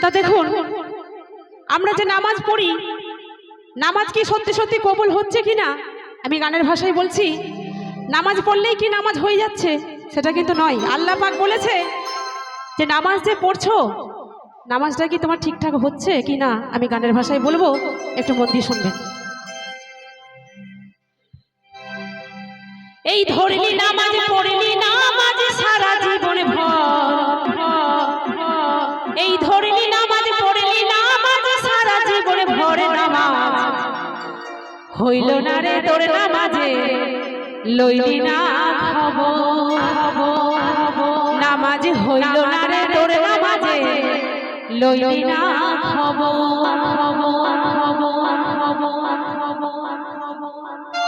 তা দেখুন, আমরা যে নামাজ পড়ি, নামাজ কি সত্যি সত্যি কবুল হচ্ছে কি না আমি গানের ভাষায় বলছি, নামাজ পড়লেই কি নামাজ হয়ে যাচ্ছে? সেটা কিন্তু নয়। আল্লাহ পাক বলেছে যে, নামাজ যে পড়ছো, নামাজটা কি তোমার ঠিকঠাক হচ্ছে কি না আমি গানের ভাষায় বলব, একটু মন দিয়ে শুনবেন। এই ধরলি নামাজ পড়লি নামাজ হইল না রে তোর নামাজে? লইলি না খবর। নামাজ হইল না রে তোর নামাজে? লইলি না খবর। খবর খবর খবর খবর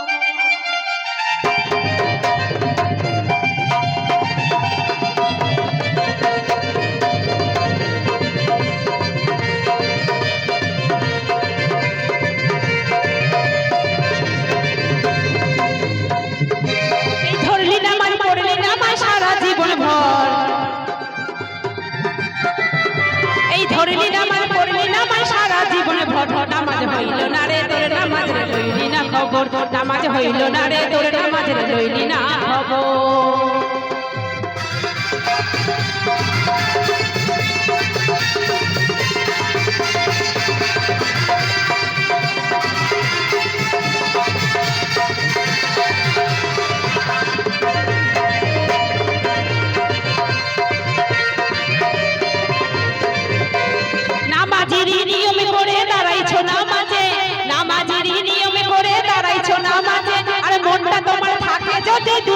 হইল না রে, তোর নামাজ রে লইলি না খবর। নামাজ হইল না রে, তোর নামাজ রে লইলি না।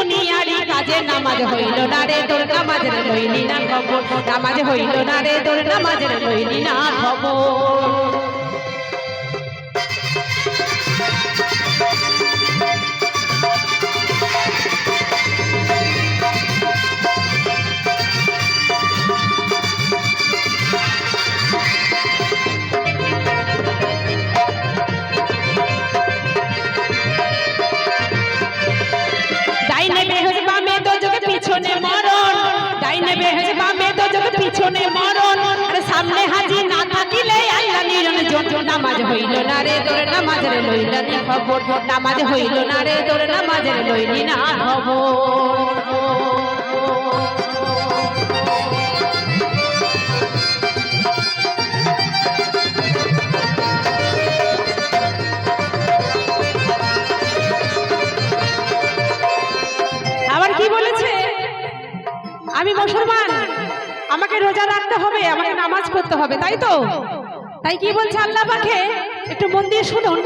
যদি দুনিয়ারই কাজে নামাজ হইল না রে, তোর নামাজের লইলি না খবর। নামাজ হইল না রে, তোর নামাজের লইলি না খবর। লইল না খবর, নামাজ হইল না রে তোর নামাজ রে লইলি না খবর। আবার কি বলেছে? আমি মুসলমান, আমাকে রোজা রাখতে হবে, আমাকে নামাজ পড়তে হবে, তাই তো? তাই কি বলছে আল্লাহ পাখে একটু মন দিয়ে শুনুন।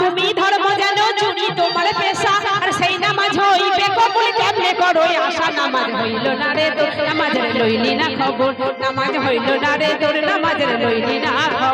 তুমি ধর্ম জানো চুরি তোমার পেশা, আর সেই নামাজ হইবে কবুল। কেমনে করো আশা? নামাজ হইল না রে তোর, নামাজ লইলি না খবর। নামাজ হইল না রে তোর, নামাজ লইলি না খবর।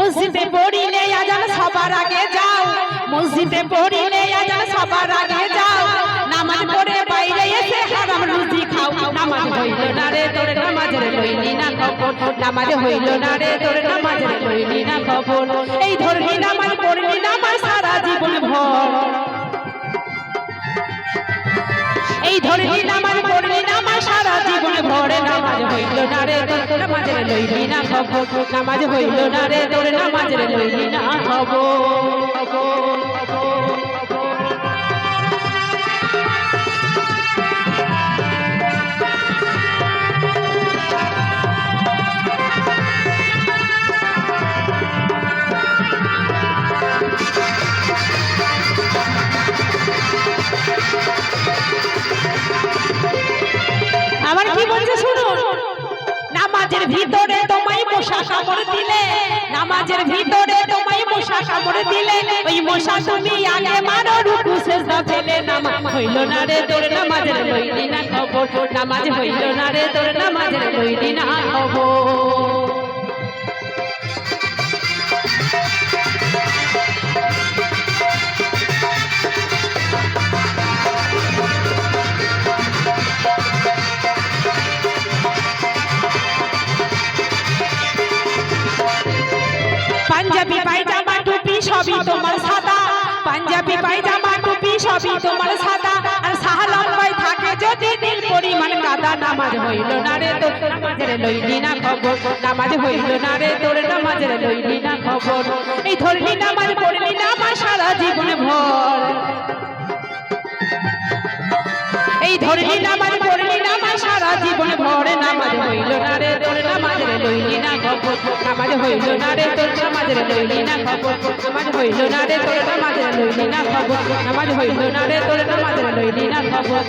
মসজিদে পড়িলে আজান সবার আগে যাও। মসজিদে পড়িলে আজান সবার আগে যাও। নামাজ পড়ে বাইরে এসে হারাম রুজি খাও। নামাজ হইল না রে, তোর নামাজ রে লইলি না খবর। নামাজ হইল না রে, তোর নামাজ রে লইলি না খবর। এই ধরলি নামাজ পড়লি নামাজ সারা জীবন ভর। এই ধরলি নামাজ পড়লি নামাজ হইল না রে তোর নামাজ রে লইলি না খবর দিলে ওই মশা তুমি আগে মারো, রুকু সেজদা ফেলে নামা। হইল না রে তোর নামাজের লইলি না খবর। নামাজ হইল না রে তোর নামাজের লইলি না খবর। তোমার সাদা। পাঞ্জাবি পায়জামা, টুপি সবই তোমার সাদা। আর সাহালম্বাই থাকে যদি নীল পরিমাণ কাদা নামাজ হইল না রে তোর, নামাজের লইলি না খবর। নামাজ হইল না রে তোর, নামাজের লইলি না খবর। এই ধরলি নামাজ, পড়লি নামাজ সারা জীবন ভর। এই ধরলি নামাজ, পড়লি নামাজ সারা জীবন ভরে। নামাজ হইল না রে তোর, নামাজের লইলি খবর হইল না রে তোর সমাজের লইলি না খবর। আমার হইল না রে তোর সমাজের লইলি না খবর। নামাজ হইল না রে তোর সমাজের লইলি না খবর।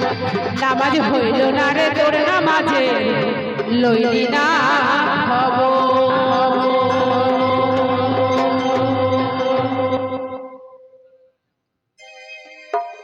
নামাজ হইল না রে তোর নামাজে লইলি না